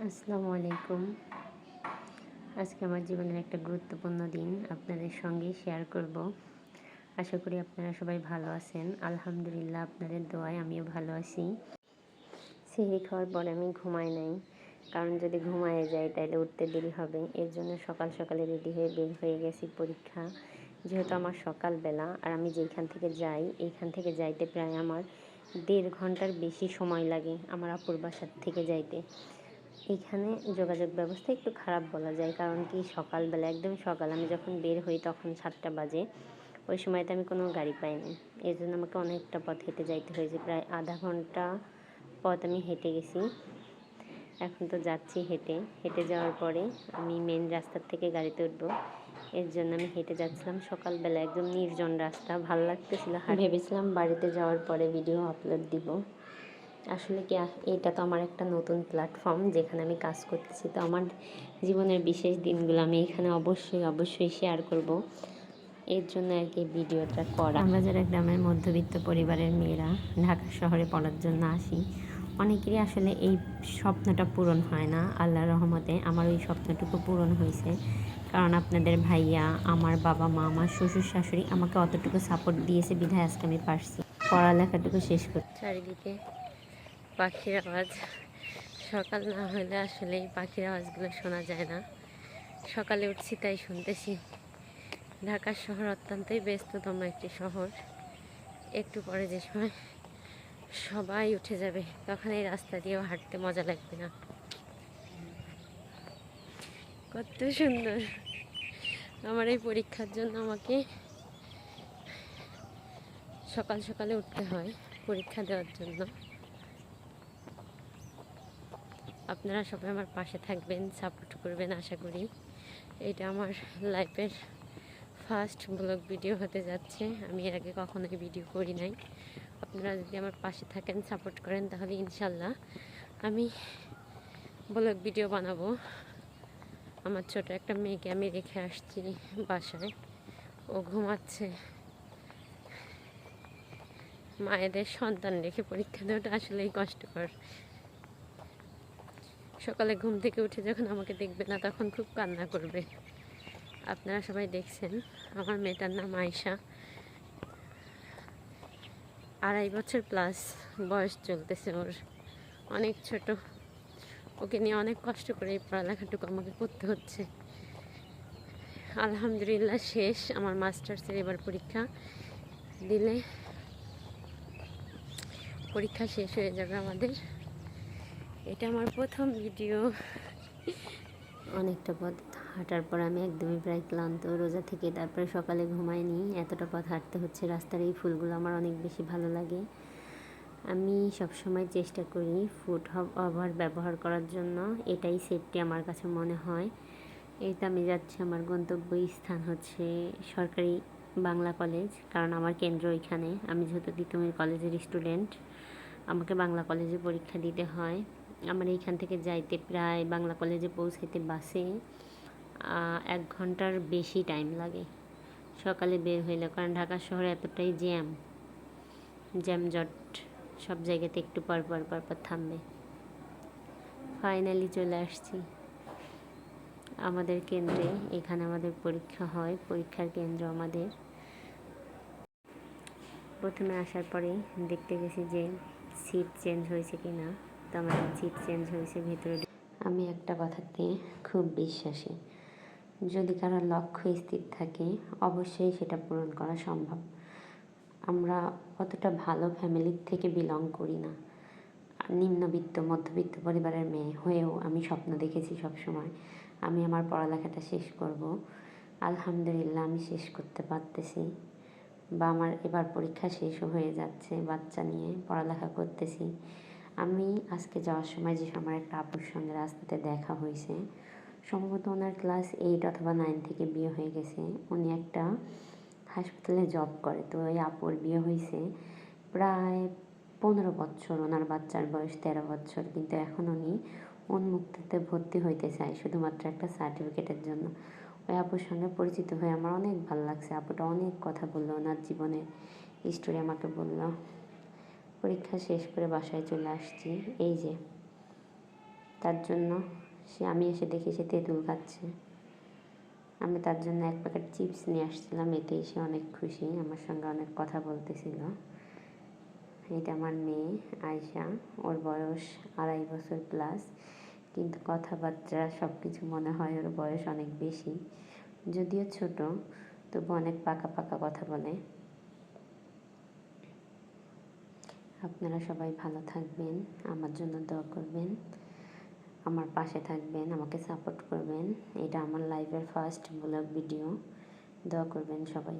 আসসালামু আলাইকুম। আজকে আমার জীবনের একটা গুরুত্বপূর্ণ দিন আপনাদের সঙ্গে শেয়ার করব। আশা করি আপনারা সবাই ভালো আছেন। আলহামদুলিল্লাহ আপনাদের দোয়ায় আমিও ভালো আছি। সিঁড়ি খাওয়ার পরে আমি ঘুমাই নাই। কারণ যদি ঘুমায় যাই তাহলে উঠতে দেরি হবে। এর জন্য সকাল সকালে রেডি হয়ে বের হয়ে গেছি পরীক্ষা। যেহেতু আমার সকালবেলা আর আমি যেখান থেকে যাই, এইখান থেকে যাইতে প্রায় আমার দেড় ঘণ্টার বেশি সময় লাগে আমার আপুর বাসার থেকে যাইতে। এখানে যোগাযোগ ব্যবস্থা একটু খারাপ বলা যায়, কারণ কি সকালবেলা, একদম সকাল, আমি যখন বের হই তখন সাতটা বাজে, ওই সময়তে আমি কোনো গাড়ি পাইনি। এই জন্য আমাকে অনেকটা পথ হেঁটে যাইতে হয়েছে, প্রায় আধা ঘণ্টা পথ আমি হেঁটে গেছি। এখন তো যাচ্ছি হেঁটে হেঁটে যাওয়ার পরে আমি মেন রাস্তার থেকে গাড়িতে উঠবো। এর জন্য আমি হেঁটে যাচ্ছিলাম সকালবেলা, একদম নির্জন রাস্তা, ভালো লাগতেছিল ভেবেছিলাম বাড়িতে যাওয়ার পরে ভিডিও আপলোড দিব। আসলে কি এটা তো আমার একটা নতুন প্ল্যাটফর্ম যেখানে আমি কাজ করতেছি। তো আমার জীবনের বিশেষ দিনগুলো আমি এখানে অবশ্যই অবশ্যই শেয়ার করব। এর জন্য আর কি ভিডিওটা করা। আমরা যারা গ্রামের মধ্যবিত্ত পরিবারের মেয়েরা ঢাকা শহরে পড়ার জন্য আসি অনেকেরই আসলে এই স্বপ্নটা পূরণ হয় না আল্লাহ রহমতে। আমার ওই স্বপ্নটুকু পূরণ হয়েছে। কারণ আপনাদের ভাইয়া আমার বাবা মা আমার শ্বশুর শাশুড়ি আমাকে অতটুকু সাপোর্ট দিয়েছে বিধায় আজকে আমি পারছি। পড়ালেখাটুকু শেষ করতে চারিদিকে পাখির আওয়াজ। সকাল না হলে আসলে এই পাখির আওয়াজগুলো শোনা যায় না। সকালে উঠছি তাই শুনতেছি। ঢাকার শহর অত্যন্তই ব্যস্ততম একটি শহর। একটু পরে যে সময় সবাই উঠে যাবে, তখন এই রাস্তা দিয়েও হাঁটতে মজা লাগবে না। কত সুন্দর। আমার এই পরীক্ষার জন্য আমাকে সকাল সকালে উঠতে হয় পরীক্ষা দেওয়ার জন্য। আপনারা সবাই আমার পাশে থাকবেন সাপোর্ট করবেন, আশা করি। এটা আমার লাইফের ফার্স্ট ব্লগ ভিডিও হতে যাচ্ছে। আমি এর আগে কখনোই ভিডিও করি নাই। আপনারা যদি আমার পাশে থাকেন সাপোর্ট করেন, তাহলে ইনশাল্লাহ আমি ব্লগ ভিডিও বানাবো। আমার ছোট একটা মেয়েকে আমি রেখে আসছি বাসায়। ও ঘুমাচ্ছে। মায়েদের সন্তান রেখে পরীক্ষা দেওয়াটা আসলেই কষ্টকর। সকালে ঘুম থেকে উঠে যখন আমাকে দেখবে না, তখন খুব কান্না করবে। আপনারা সবাই দেখছেন, আমার মেয়েটার নাম আয়সা আড়াই বছর প্লাস বয়স চলতেছে ওর। অনেক ছোট। ওকে নিয়ে অনেক কষ্ট করে এই পড়ালেখাটুকু আমাকে করতে হচ্ছে। আলহামদুলিল্লাহ, শেষ। আমার মাস্টার্সের এবার পরীক্ষা দিলে পরীক্ষা শেষ হয়ে যাবে আমাদের। এটা আমার প্রথম ভিডিও অনেকটা পথ হাঁটার পর আমি একদমই প্রায় ক্লান্ত, রোজা থেকে তারপরে সকালে ঘুমাইনি। এতটা পথ হাঁটতে হচ্ছে রাস্তার এই ফুলগুলো আমার অনেক বেশি ভালো লাগে। আমি সবসময় চেষ্টা করি ফুড ওভার ব্যবহার করার জন্য। এটাই সেফটি আমার কাছে মনে হয়। এইটা আমি যাচ্ছি, আমার গন্তব্য স্থান হচ্ছে সরকারি বাংলা কলেজ কারণ আমার কেন্দ্র ওইখানে। আমি যেহেতু তিতুমির কলেজের স্টুডেন্ট আমাকে বাংলা কলেজে পরীক্ষা দিতে হয়। আমার এইখান থেকে যাইতে প্রায় বাংলা কলেজে পৌঁছাইতে বাসে এক ঘণ্টার বেশি টাইম লাগে। সকালে বের হইলে, কারণ ঢাকা শহরে এতটাই জ্যাম জ্যাম জট, সব জায়গাতে একটু পর পর পর পর থামবে। ফাইনালি চলে আসছি। আমাদের কেন্দ্রে, এখানে আমাদের পরীক্ষা হয়, পরীক্ষার কেন্দ্র আমাদের। প্রথমে আসার পরে দেখতে গেছি যে সিট চেঞ্জ হয়েছে কি না তো আমাদের সিট চেঞ্জ হয়েছে ভেতরে আমি একটা কথাতে খুব বিশ্বাসী। যদি কারও লক্ষ্য স্থির থাকে, অবশ্যই সেটা পূরণ করা সম্ভব। আমরা অতটা ভালো ফ্যামিলির থেকে বিলং করি না। নিম্নবিত্ত, মধ্যবিত্ত পরিবারের মেয়ে হয়েও আমি স্বপ্ন দেখেছি সবসময়। আমি আমার পড়ালেখাটা শেষ করব। আলহামদুলিল্লাহ আমি শেষ করতে পারতেছি। বা আমার এবার পরীক্ষা শেষও হয়ে যাচ্ছে, বাচ্চা নিয়ে পড়ালেখা করতেছি। আমি আজকে যাওয়ার সময় যে আমার একটা আপুর সঙ্গে রাস্তাতে দেখা হয়েছে, সম্ভবত ওনার ক্লাস এইট অথবা নাইন থেকে বিয়ে হয়ে গেছে। উনি একটা হাসপাতালে জব করে, তো ওই আপুর বিয়ে হয়েছে প্রায় পনেরো বছর, ওনার বাচ্চার বয়স তেরো বছর, কিন্তু এখন উনি উন্মুক্ততে ভর্তি হইতে চায় শুধুমাত্র একটা সার্টিফিকেটের জন্য। ওই আপুর সঙ্গে পরিচিত হয়ে আমার অনেক ভালো লাগছে। আপুটা অনেক কথা বলল, ওনার জীবনের স্টোরি আমাকে বলল। পরীক্ষা শেষ করে বাসায় চলে আসছি। এই যে, তার জন্য সে, আমি এসে দেখি সে তেঁতুল খাচ্ছে। আমি তার জন্য এক প্যাকেট চিপস নিয়ে আসছিলাম, এতেই সে অনেক খুশি, আমার সঙ্গে অনেক কথা বলতেছিল। এটা আমার মেয়ে আয়শা, ওর বয়স আড়াই বছর প্লাস কিন্তু কথাবার্তা সব কিছু মনে হয় ওর বয়স অনেক বেশি। যদিও ছোট, তবু অনেক পাকা পাকা কথা বলে। আপনারা সবাই ভালো থাকবেন, আমার জন্য দোয়া করবেন, আমার পাশে থাকবেন, আমাকে সাপোর্ট করবেন। এটা আমার লাইফের ফার্স্ট ব্লগ ভিডিও দোয়া করবেন সবাই।